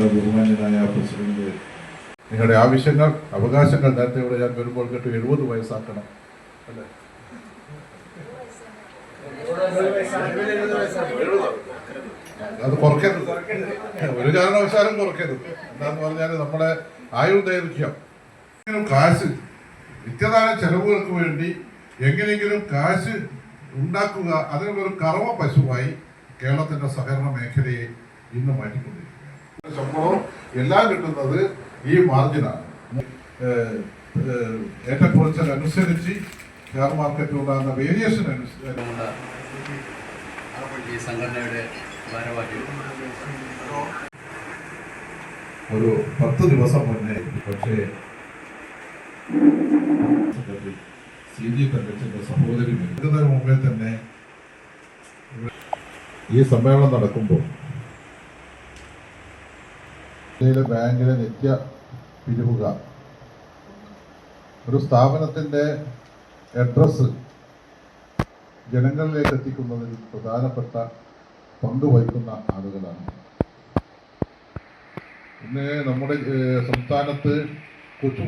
നമ്മുടെ ബഹുമാന്യനായ പ്രസിഡന്റ് നിങ്ങളുടെ ആവശ്യങ്ങൾ അവകാശങ്ങൾ നേരത്തെ ഇവിടെ ഞാൻ വരുമ്പോൾ കേട്ട് എഴുപത് വയസ്സാക്കണം അല്ലേ? അത് കുറയ്ക്കരുത്. ഒരു കാരണവശാലും കുറയ്ക്കരുത്. എന്താന്ന് പറഞ്ഞാൽ നമ്മുടെ ആയുർ ദൈർഘ്യം. കാശ് നിത്യദാന ചെലവുകൾക്ക് വേണ്ടി എങ്ങനെയെങ്കിലും കാശ് ഉണ്ടാക്കുക അതിനുള്ളൊരു കറവ പശുവായി കേരളത്തിന്റെ സഹകരണ മേഖലയെ ഇന്ന് മാറ്റിക്കൊണ്ടിരിക്കുകയാണ് ശമ്പളവും എല്ലാം കിട്ടുന്നത് ഈ മാർജിനാണ് ഏറ്റക്കുറച്ചിലനുസരിച്ച് ഷെയർ മാർക്കറ്റിൽ ഉണ്ടാകുന്ന വേരിയേഷൻ അനുസരിച്ച് സംഘടനയുടെ ഒരു പത്ത് ദിവസം മുന്നേ പക്ഷേ സി ജി തങ്കച്ചന്റെ സഹോദരി മുമ്പേ തന്നെ ഈ സമ്മേളനം നടക്കുമ്പോൾ ജില്ലയിലെ ബാങ്കിലെ നിത്യ പിരിവുക. ഒരു സ്ഥാപനത്തിന്റെ അഡ്രസ് ജനങ്ങളിലേക്ക് എത്തിക്കുന്നതിൽ പ്രധാനപ്പെട്ട പങ്ക് വഹിക്കുന്ന ആളുകളാണ്. ഇന്ന് നമ്മുടെ സംസ്ഥാനത്ത് കൊച്ചു